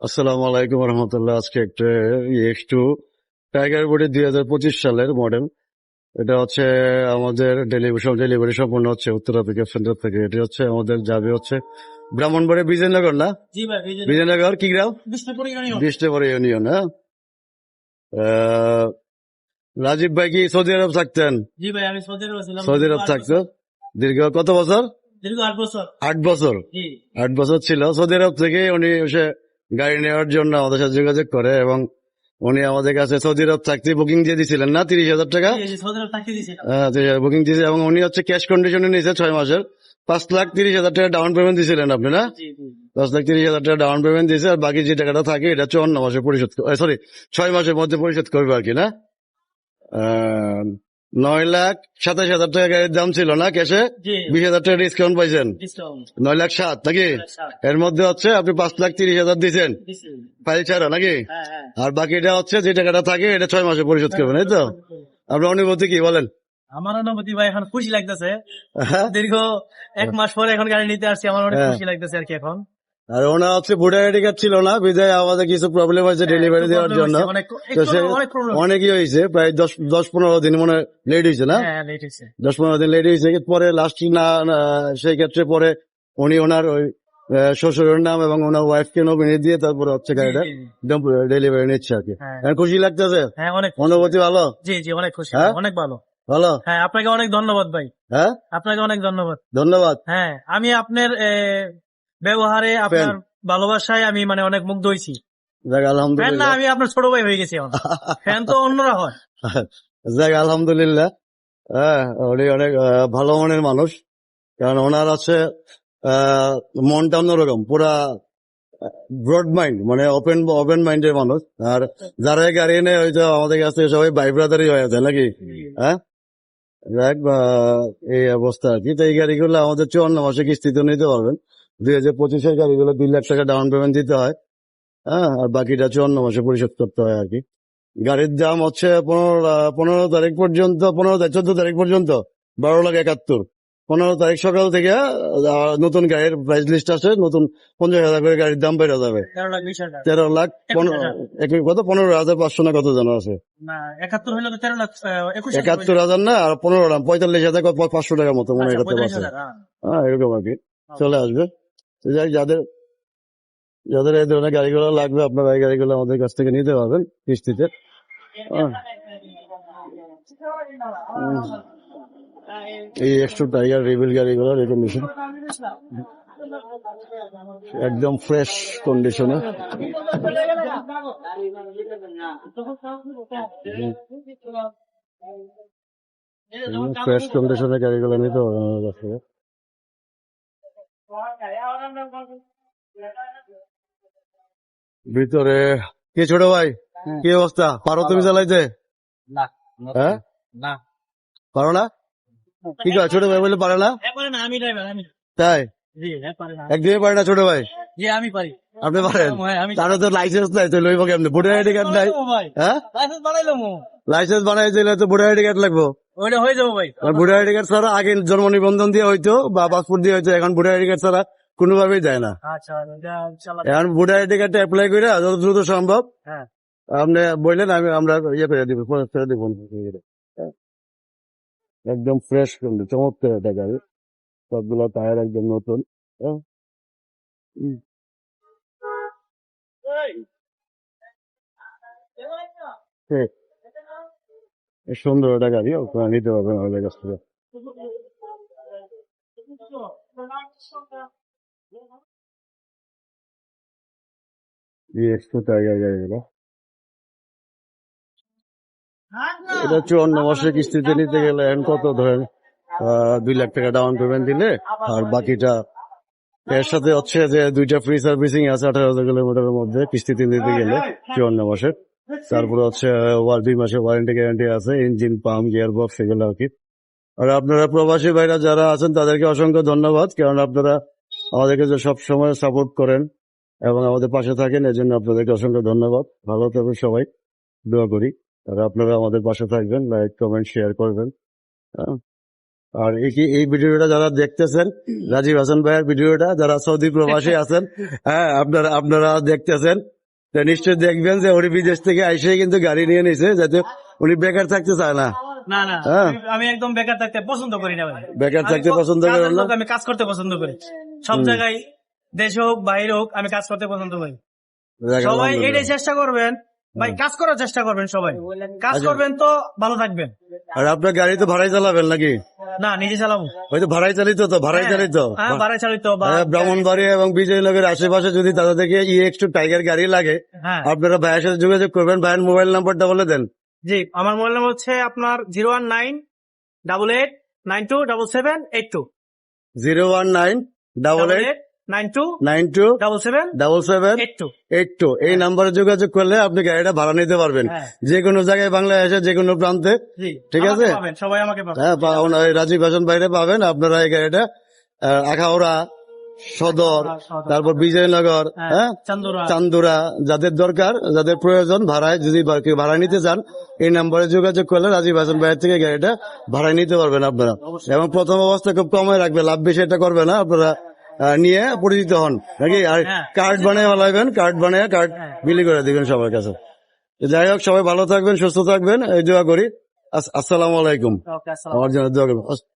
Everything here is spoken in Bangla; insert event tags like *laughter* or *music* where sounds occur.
আসসালামু আলাইকুম রহমতুল্লাহ। আজকে একটা এক্স টু টাইগার বডি দুই হাজার পঁচিশ সালের মডেল এটা হচ্ছে আমাদের ডেলিভারি ডেলিভারি সম্পূর্ণ হচ্ছে উত্তরা থেকে সেন্টার থেকে। এটা হচ্ছে আমাদের যাবে হচ্ছে ব্রাহ্মণবাড়ি বিজয়নগর না? বিজয়নগর। কি গ্রাম? বিষ্ণুপুর ইউনিয়ন। হ্যাঁ? রাজীব ভাই কি সৌদি আরব থাকতেন? সৌদি আরবে ছিলাম। সৌদি আরব থাকতো। দীর্ঘ কত বছর? দীর্ঘ আট বছর। আট বছর? আট বছর ছিল। সৌদি আরব থেকে উনি গাড়ি নেওয়ার জন্য আমাদের সাথে যোগাযোগ করে এবং উনি আমাদের কাছে সৌদি আরব থাকতে বুকিং দিয়ে দিয়েছিলেন না? তিরিশ হাজার টাকা? এই যে সৌদি আরব থাকতে দিয়েছি বুকিং দিয়েছে এবং উনি হচ্ছে ক্যাশ কন্ডিশনে নিয়েছে ছয় মাসের। পাঁচ লাখ তিরিশ হাজার টাকা ডাউন পেমেন্ট দিয়েছিলেন আপনি না? দশ লাখ তিরিশ হাজার টাকা ডাউন পেমেন্ট দিয়েছে আর বাকি যে টাকাটা থাকে এটা চুয়ান্ন মাসে পরিশোধ সরি ছয় মাসের মধ্যে পরিশোধ করবে আর কি না? নয় লাখ সাতাশ হাজার টাকা গাড়ির দাম ছিল না ক্যাশে? বিশ হাজার টাকা ডিসকাউন্ট পাইছেন? নয় লাখ সাত নাকি? এর মধ্যে হচ্ছে আপনি পাঁচ লাখ তিরিশ হাজার দিয়েছেন ফাইল ছাড়া নাকি? হ্যাঁ হ্যাঁ। আর বাকিটা হচ্ছে যে টাকাটা থাকে এটা ছয় মাসে পরিশোধ করবেন এই তো? আপনার অনুভূতি কি বলেন? আমার অনুভূতি ভাই এখন খুশি লাগতেছে। হ্যাঁ? দীর্ঘ এক মাস পরে এখন গাড়ি নিতে আসছি আমার অনেক হ্যাঁ। খুশি লাগতেছে আর কি এখন। আর ওনার হচ্ছে ভোটার আইডি কার্ড ছিল না বিদায় আমাদের কিছু প্রবলেম হয়েছে ডেলিভারি দেওয়ার হ্যাঁ, জন্য। তো সে না, অনেক প্রবলেম অনেকই হয়েছে প্রায় দশ দশ পনেরো দিন মনে লেট হয়েছে না? হ্যাঁ দশ পনেরো দিন লেট হয়েছে পরে লাস্ট না সেই ক্ষেত্রে পরে উনি ওনার ওই শ্বশুরের নাম এবং ওনার ওয়াইফকে নমিনি দিয়ে তারপরে হচ্ছে গাড়িটা জি। ডেলিভারি নিচ্ছে আর কি। হ্যাঁ। খুশি লাগতেছে? হ্যাঁ অনেক অনুভূতি ভালো? জি জি অনেক খুশি? অনেক ভালো। ভালো? হ্যাঁ আপনাকে অনেক ধন্যবাদ ভাই। হ্যাঁ? আপনাকে অনেক ধন্যবাদ। ধন্যবাদ। হ্যাঁ আমি আপনার ব্যবহারে আপনার ভালোবাসায় আমি মানে অনেক মুগ্ধ হয়েছি। ফ্যান না আলহামদুলিল্লাহ। আমি আপনার ছোট ভাই হয়ে গেছি ফ্যান তো অন্যরা হয়। *laughs* যাক আলহামদুলিল্লাহ। হ্যাঁ উনি অনেক আহ, ভালো মনের মানুষ। কারণ ওনার আছে আহ, মনটা অন্যরকম পুরা ব্রড মাইন্ড মানে ওপেন ওপেন মাইন্ডের মানুষ। আর যারা এই গাড়ি নেই হয়তো আমাদের কাছে সবাই ভাই ব্রাদারই হয়ে আছে নাকি? হ্যাঁ? যাক আহ, এই অবস্থা আর কি। তো এই গাড়িগুলো আমাদের চুয়ান্ন মাসে কিস্তিতে নিতে পারবেন। দুই হাজার পঁচিশের গাড়িগুলো দুই লাখ টাকা ডাউন পেমেন্ট দিতে হয়। হ্যাঁ আর বাকিটা চুয়ান্ন মাসে পরিশোধ করতে হয় আর কি। গাড়ির দাম হচ্ছে পনেরো পনেরো তারিখ পর্যন্ত পনেরো চোদ্দ তারিখ পর্যন্ত বারো লাখ একাত্তর। পনেরো তারিখ সকাল থেকে নতুন গাড়ির প্রাইস লিস্ট আছে নতুন পঞ্চাশ হাজার করে গাড়ির দাম বেড়ে যাবে। তেরো লাখ বিশ হাজার। তেরো লাখ পনেরো এক- কত? পনেরো হাজার পাঁচশো না কত জানা আছে। একাত্তর একুশ হাজার না আর পনেরো লাখ পঁয়তাল্লিশ হাজার পাঁচশো টাকার মতো মনে হয় আচ্ছা, হাজার, হ্যাঁ। হ্যাঁ এরকম আর কি। চলে আসবে। যাই যাদের যাদের এই ধরনের গাড়িগুলো লাগবে আপনারা এই গাড়িগুলো আমাদের কাছ থেকে নিতে পারবেন কিস্তিতে। এই এক্সট্রো টাইগার রিভিল গাড়িগুলো রেকমেন্ডেশন একদম ফ্রেশ কন্ডিশনে ফ্রেশ কন্ডিশনে গাড়িগুলো নিতে পারবেন আমাদের কাছ থেকে। ভিতরে কি ছোট ভাই? কি অবস্থা? পারো তুমি চালাইতে? না হ্যাঁ? না। পারো না? কি কয় ছোট ভাই বলে পারে না? হ্যাঁ, আমি তাই? জি হ্যাঁ পারে না। একদিনে পারে না ছোট ভাই? জি আমি পারি। আপনি পারেন? হ্যাঁ, তো লাইসেন্স নাই তো লইব কেমনে? ভোটার আইডি কার্ড নাই? হ্যাঁ? লাইসেন্স বানাইলাম লাইসেন্স বানাই দিলে তো ভোটার আইডি কার্ড লাগবো। ওইটা হয়ে যাব ভাই ভোটার আইডি কার্ড ছাড়া আগে জন্ম নিবন্ধন দিয়ে হইতো বা পাসপোর্ট দিয়ে হইতো এখন ভোটার আইডি কার্ড ছাড়া কোনোভাবেই যায় না আচ্ছা এটা এখন ভোটার আইডি কার্ডটা অ্যাপ্লাই করে যত দ্রুত সম্ভব হ্যাঁ আপনি বললেন আমি আমরা ইয়ে করে দিব করে দিব হ্যাঁ। একদম ফ্রেশ কিন্তু চমৎকার একটা গাড়ি সবগুলো টায়ার একদম নতুন হ্যাঁ। ঠিক। সুন্দর একটা গাড়ি আপনারা নিতে পারবেন আমাদের কাছ থেকে। গাড়িগুলো এটা চুয়ান্ন কিস্তিতে নিতে গেলে কত ধরেন দুই লাখ টাকা ডাউন পেমেন্ট দিলে, আর বাকিটা এর সাথে হচ্ছে যে দুইটা ফ্রি সার্ভিসিং আছে আঠারো হাজার কিলোমিটারের মধ্যে কিস্তিতে নিতে গেলে, চুয়ান্ন মাসের। তারপরে হচ্ছে দুই মাসের ওয়ারেন্টি গ্যারান্টি আছে ইঞ্জিন পাম্প গিয়ার বক্স এগুলো আর কি। আর আপনারা প্রবাসী ভাইরা যারা আছেন, তাদেরকে অসংখ্য ধন্যবাদ, কারণ আপনারা আমাদেরকে যে সব সময় সাপোর্ট করেন এবং আমাদের পাশে থাকেন এই জন্য আপনাদেরকে অসংখ্য ধন্যবাদ। ভালো থাকবেন সবাই, দোয়া করি। আর আপনারা আমাদের পাশে থাকবেন লাইক কমেন্ট শেয়ার করবেন। হ্যাঁ। আর এই ভিডিওটা যারা দেখতেছেন, রাজীব হাসান ভাইয়ের ভিডিওটা, যারা সৌদি প্রবাসী আছেন হ্যাঁ আপনারা আপনারা দেখতেছেন। তো নিশ্চয়ই দেখবেন যে উনি বিদেশ থেকে আইসে কিন্তু গাড়ি নিয়ে নিছে যাতে উনি বেকার থাকতে চায় না। না না হ্যাঁ। আমি- একদম বেকার থাকতে পছন্দ করি না বেকার থাকতে পছন্দ কাজের করেন না? আমি কাজ করতে পছন্দ করি। সব জায়গায় দেশ হোক বাইরে হোক আমি কাজ করতে পছন্দ করি। সবাই। এটাই চেষ্টা করবেন ভাই কাজ করার চেষ্টা করবেন সবাই। কাজ আচ্ছা। করবেন তো ভালো থাকবেন। আর আপনার গাড়ি তো ভাড়াই চালাবেন নাকি? না নিজে চালাবো। ওই তো ভাড়াই চালিত তো ভাড়াই চালিত। হ্যাঁ বাড়াই চালিত হ্যাঁ, ব্রাহ্মণবাড়ি এবং বিজয়নগরের আশেপাশে যদি তাদের থেকে ই একটু টাইগার গাড়ি লাগে হ্যাঁ। আপনারা ভাইয়ের সাথে যোগাযোগ করবেন ভাইয়ের মোবাইল নাম্বারটা বলে দেন। জি আমার মোবাইল নাম্বার হচ্ছে আপনার zero one nine double eight nine two double seven eight two. Zero one nine double eight nine two nine two double seven double seven eight two. এই নাম্বারে যোগাযোগ করলে আপনি গাড়িটা ভাড়া নিতে পারবেন। হ্যাঁ। যে কোনো জায়গায় বাংলাদেশে যে কোনো প্রান্তে। ঠিক আছে? সবাই আমাকে হ্যাঁ রাজীব হাসান বাইরে পাবেন। আপনারা এই গাড়িটা আখাউড়া সদর তারপর বিজয়নগর হ্যাঁ, চান্দুরা। যাদের দরকার যাদের প্রয়োজন ভাড়ায় যদি কেউ ভাড়া নিতে চান এই নাম্বারে যোগাযোগ করলে রাজীব হাসান ভাইয়ের থেকে গাড়িটা ভাড়ায় নিতে পারবেন আপনারা। এবং প্রথম অবস্থা খুব কমে রাখবে লাভ বেশি এটা করবে না আপনারা নিয়ে পরিচিত হন। নাকি? আর হ্যাঁ। কার্ড বানিয়ে বানাইবেন কার্ড বানিয়ে কার্ড হ্যাঁ। বিলি করে দিবেন সবার কাছে। যাই হোক সবাই ভালো থাকবেন সুস্থ থাকবেন এই দোয়া করি। আস- আসসালামু আলাইকুম। আমার জন্য দোয়া করবেন।